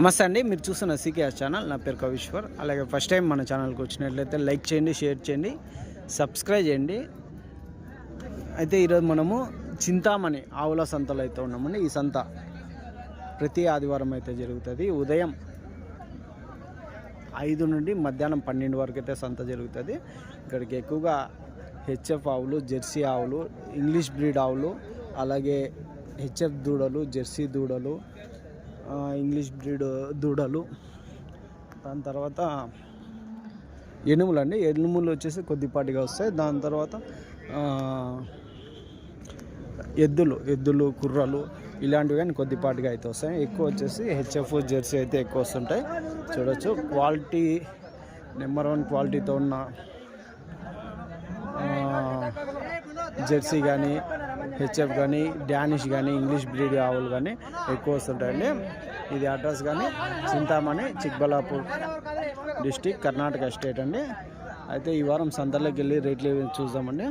నమస్తే అండి. మీరు చూస్తున్న సీకేఆర్ ఛానల్. నా పేరు కవిశ్వర్. అలాగే ఫస్ట్ టైం మన ఛానల్కి వచ్చినట్లయితే లైక్ చేయండి షేర్ చేయండి సబ్స్క్రైబ్ చేయండి. అయితే ఈరోజు మనము చింతామణి ఆవుల సంతలో అయితే ఉన్నామండి. ఈ సంత ప్రతి ఆదివారం అయితే జరుగుతుంది. ఉదయం ఐదు నుండి మధ్యాహ్నం పన్నెండు వరకు అయితే సంత జరుగుతుంది. ఇక్కడికి ఎక్కువగా హెచ్ఎఫ్ ఆవులు జెర్సీ ఆవులు ఇంగ్లీష్ బ్రీడ్ ఆవులు అలాగే హెచ్ఎఫ్ దూడలు జెర్సీ దూడలు ఇంగ్లీష్ బ్రీడ్ దూడలు. దాని తర్వాత ఎనుములు అండి ఎనుములు వచ్చేసి కొద్దిపాటిగా వస్తాయి. దాని తర్వాత ఎద్దులు ఎద్దులు కుర్రలు ఇలాంటివి కానీ కొద్దిపాటిగా అయితే వస్తాయి. ఎక్కువ వచ్చేసి హెచ్ఎఫ్ జెర్సీ అయితే ఎక్కువ వస్తుంటాయి. చూడొచ్చు. క్వాలిటీ నెంబర్ వన్ క్వాలిటీతో ఉన్న జెర్సీ కానీ హెచ్ఎఫ్ కానీ డానిష్ కానీ ఇంగ్లీష్ బ్రీడ్ ఆవులు కానీ ఎక్కువ వస్తుంటాయండి. ఇది అడ్రస్ కానీ చింతామణి చిక్బలాపూర్ డిస్టిక్ కర్ణాటక స్టేట్ అండి. అయితే ఈ వారం సంతలోకి వెళ్ళి రేట్లు చూద్దామండి.